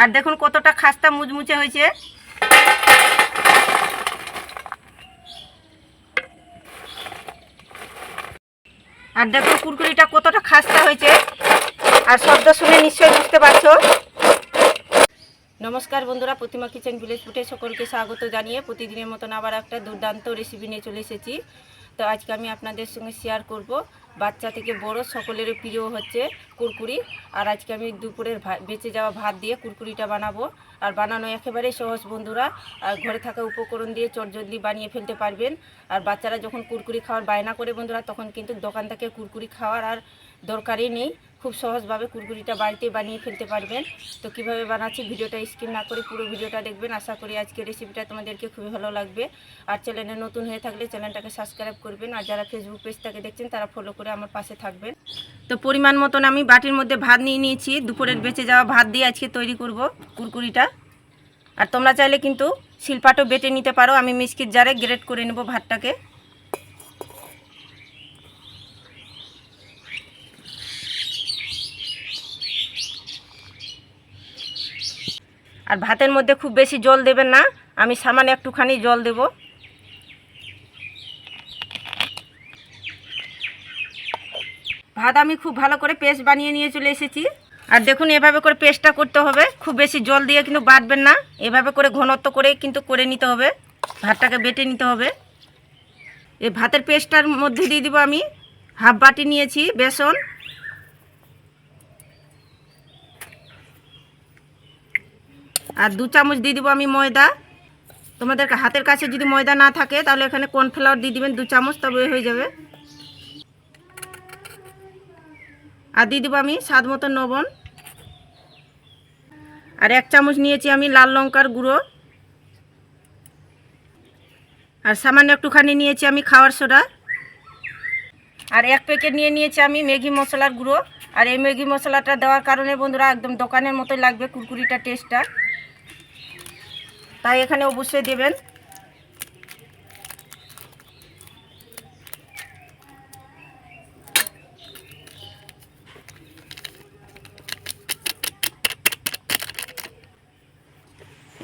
আর দেখুন কতটা খাস্তা মুচমুচে হয়েছে। আর দেখুন কুরকুরিটা কতটা খাস্তা হয়েছে। আর শব্দ শুনে নিশ্চয়ই বুঝতে পারছ। নমস্কার বন্ধুরা, প্রতিমা কিচেন ভিলেজ ফুটে সকলকে স্বাগত জানিয়ে প্রতিদিনের মতন আবার একটা দুর্দান্ত রেসিপি নিয়ে চলে এসেছি। তো আজকে আমি আপনাদের সঙ্গে শেয়ার করব। বাচ্চা থেকে বড় সকলের প্রিয় হচ্ছে কুরকুরি। আর আজকে আমি দুপুরের বেঁচে যাওয়া ভাত দিয়ে কুরকুরিটা বানাবো। আর বানানো একেবারেই সহজ বন্ধুরা। আর ঘরে থাকা উপকরণ দিয়ে চটজলদি বানিয়ে ফেলতে পারবেন। আর বাচ্চারা যখন কুরকুরি খাওয়ার বায়না করে বন্ধুরা, তখন কিন্তু দোকান থেকে কুরকুরি খাওয়ার আর দরকারই নেই। খুব সহজভাবে কুরকুরিটা বাড়িতে বানিয়ে ফেলতে পারবেন। তো কীভাবে বানাচ্ছি ভিডিওটা স্কিপ না করে পুরো ভিডিওটা দেখবেন। আশা করি আজকে রেসিপিটা তোমাদেরকে খুবই ভালো লাগবে। আর চ্যানেলে নতুন হয়ে থাকলে চ্যানেলটাকে সাবস্ক্রাইব করবেন। আর যারা ফেসবুক পেজ থেকে দেখছেন, তারা ফলো করে আমার পাশে থাকবেন। তো পরিমাণ মতন আমি বাটির মধ্যে ভাত নিয়ে নিয়েছি। দুপুরের বেঁচে যাওয়া ভাত দিয়ে আজকে তৈরি করব কুরকুরিটা। আর তোমরা চাইলে কিন্তু শিলপাটও বেটে নিতে পারো। আমি মিষ্কির জারে গ্রেড করে নেব ভাতটাকে। আর ভাতের মধ্যে খুব বেশি জল দেবেন না, আমি সামান্য একটুখানি জল দেব। ভাত আমি খুব ভালো করে পেস্ট বানিয়ে নিয়ে চলে এসেছি। আর দেখুন, এভাবে করে পেস্টটা করতে হবে, খুব বেশি জল দিয়ে কিন্তু বাটবেন না, এভাবে করে ঘনত্ব করে কিন্তু করে নিতে হবে, ভাতটাকে বেটে নিতে হবে। এই ভাতের পেস্টটার মধ্যে দিয়ে দিব আমি, হাফ বাটি নিয়েছি বেসন আর দু চামচ দিয়ে দিব আমি ময়দা। তোমাদের হাতের কাছে যদি ময়দা না থাকে, তাহলে এখানে কর্নফ্লাওয়ার দিয়ে দিবেন দু চামচ, তবে হয়ে যাবে। আর দিয়ে দিব আমি স্বাদ মতো লবণ। আর এক চামচ নিয়েছি আমি লাল লঙ্কার গুঁড়ো। আর সামান্য একটুখানি নিয়েছি আমি খাওয়ার সোডা। আর এক প্যাকেট নিয়ে নিয়েছি আমি ম্যাগি মশলার গুঁড়ো। আর এই ম্যাগি মশলাটা দেওয়ার কারণে বন্ধুরা একদম দোকানের মতোই লাগবে কুরকুরিটা, টেস্টটা। তাই এখানে অবশ্যই দেবেন।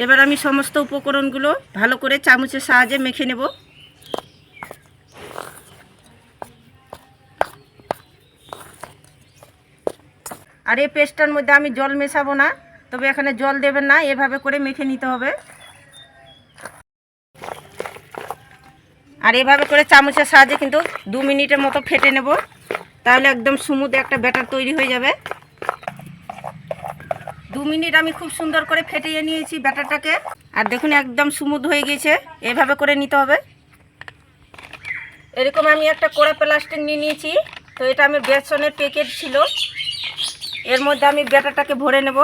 এবার আমি সমস্ত উপকরণগুলো ভালো করে চামচের সাহায্যে মেখে নেব। আর এই পেস্টটার মধ্যে আমি জল মেশাবো না, তবে এখানে জল দেবেন না, এভাবে করে মেখে নিতে হবে। আর এভাবে করে চামচের সাহায্যে কিন্তু দু মিনিটের মতো ফেটে নেব। তাহলে একদম স্মুথ একটা ব্যাটার তৈরি হয়ে যাবে। দু মিনিট আমি খুব সুন্দর করে ফেটিয়ে নিয়েছি ব্যাটারটাকে। আর দেখুন একদম স্মুথ হয়ে গেছে এভাবে করে নিতে হবে। এরকম আমি একটা কড়া প্লাস্টিক নিয়ে নিয়েছি, তো এটা আমি বেসনের প্যাকেট ছিল। এর মধ্যে আমি ব্যাটারটাকে ভরে নেব।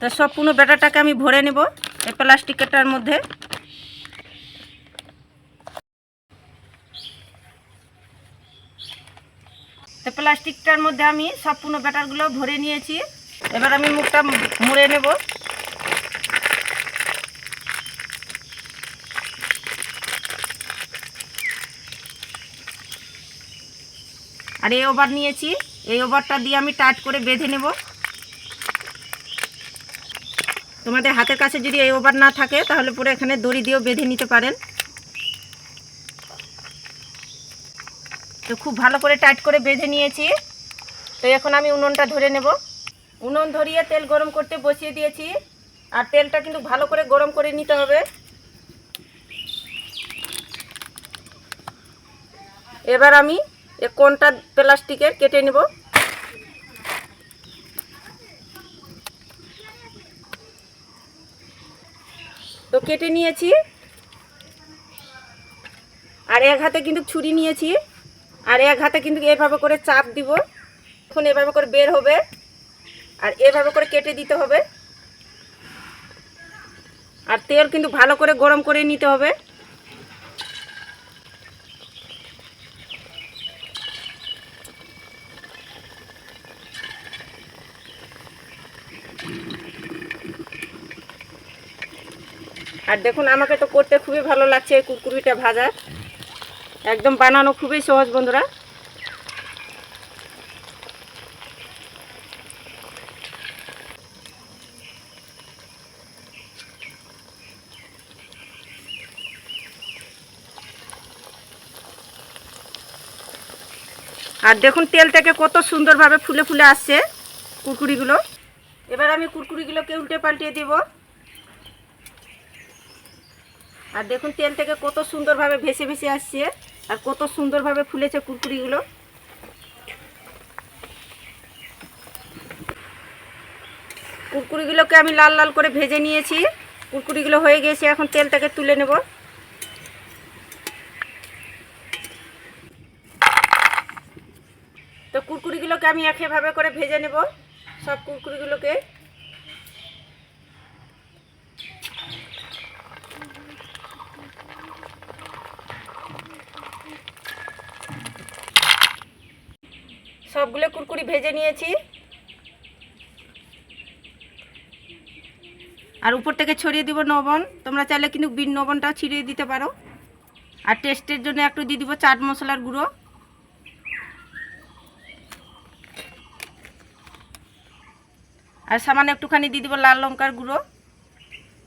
তো সম্পূর্ণ ব্যাটারটাকে আমি ভরে নেব এই প্লাস্টিকটার মধ্যে। তো প্লাস্টিকটার মধ্যে আমি সব সম্পূর্ণ ব্যাটারগুলো ভরে নিয়েছি। এবার আমি মুখটা মুড়ে নেব। আর এই ওভার নিয়েছি। এই ওভারটা দিয়ে আমি টাইট করে বেঁধে নেব। তোমাদের হাতের কাছে যদি এই ওভার না থাকে, তাহলে পুরো এখানে দড়ি দিয়েও বেঁধে নিতে পারেন। তো খুব ভালো করে টাইট করে বেঁধে নিয়েছি। তো এখন আমি উনুনটা ধরে নেব। উনুন ধরিয়ে তেল গরম করতে বসিয়ে দিয়েছি। আর তেলটা কিন্তু ভালো করে গরম করে নিতে হবে। এবার আমি এ কোনটা প্লাস্টিকের কেটে নেব। কেটে নিয়েছি। আর এক হাতে কিন্তু ছুরি নিয়েছি। আর এক হাতে কিন্তু এভাবে করে চাপ দিব। এখন এভাবে করে বের হবে। আর এভাবে করে কেটে দিতে হবে। আর তেল কিন্তু ভালো করে গরম করে নিতে হবে। আর দেখুন, আমাকে তো করতে খুবই ভালো লাগছে এই কুরকুরিটা ভাজা। একদম বানানো খুবই সহজ বন্ধুরা। আর দেখুন, তেল থেকে কত সুন্দরভাবে ফুলে ফুলে আসছে কুরকুরিগুলো। এবার আমি কুরকুরিগুলোকে উল্টে পাল্টিয়ে দেব। আর দেখুন তেল থেকে কত সুন্দরভাবে ভেসে ভেসে আসছে, আর কত সুন্দরভাবে ফুলেছে কুরকুরিগুলো। কুরকুরিগুলোকে আমি লাল লাল করে ভেজে নিয়েছি। কুরকুরিগুলো হয়ে গেছে, এখন তেল থেকে তুলে নেব। তো কুরকুরিগুলোকে আমি একইভাবে করে ভেজে নেব, সব কুরকুরিগুলোকে। সবগুলো কুরকুরি ভেজে নিয়েছি। আর উপর থেকে ছড়িয়ে দিব লবণ তোমরা চাইলে কিন্তু বিন নবনটাও ছিঁড়িয়ে দিতে পারো। আর টেস্টের জন্য একটু দিয়ে দিব চাট মশলার গুঁড়ো। আর সামান্য একটুখানি দিয়ে দিব লাল লঙ্কার গুঁড়ো।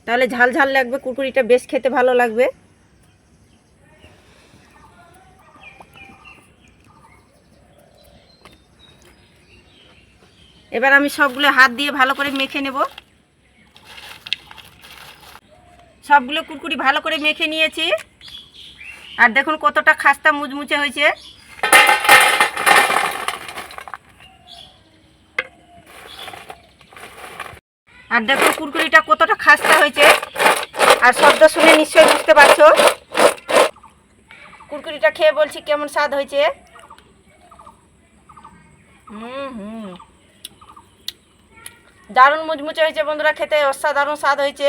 তাহলে ঝাল ঝাল লাগবে, কুরকুরিটা বেশ খেতে ভালো লাগবে। এবার আমি সবগুলো হাত দিয়ে ভালো করে মেখে নেব। সবগুলো কুরকুরি ভালো করে মেখে নিয়েছি। আর দেখুন কতটা খাস্তা মুচমুচে হয়েছে। আর দেখুন কুরকুরিটা কতটা খাস্তা হয়েছে। আর শব্দ শুনে নিশ্চয়ই বুঝতে পারছ। কুরকুরিটা খেয়ে বলছি কেমন স্বাদ হয়েছে। হুম হুম। দারুণ মুচমুচে হয়েছে বন্ধুরা খেতে, অসাধারণ স্বাদ হয়েছে।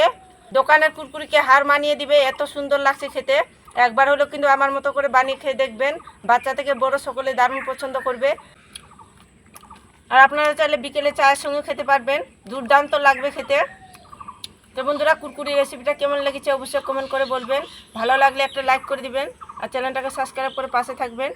দোকানের কুরকুরিকে হার মানিয়ে দিবে, এত সুন্দর লাগছে খেতে। একবার হলেও কিন্তু আমার মতো করে বানিয়ে খেয়ে দেখবেন। বাচ্চা থেকে বড় সকলে দারুণ পছন্দ করবে। আর আপনারা চাইলে বিকেলে চায়ের সঙ্গে খেতে পারবেন। দুর্দান্ত লাগবে খেতে। তো বন্ধুরা কুরকুরি রেসিপিটা কেমন লেগেছে অবশ্যই কমেন্ট করে বলবেন। ভালো লাগলে একটা লাইক করে দিবেন। আর চ্যানেলটাকে সাবস্ক্রাইব করে পাশে থাকবেন।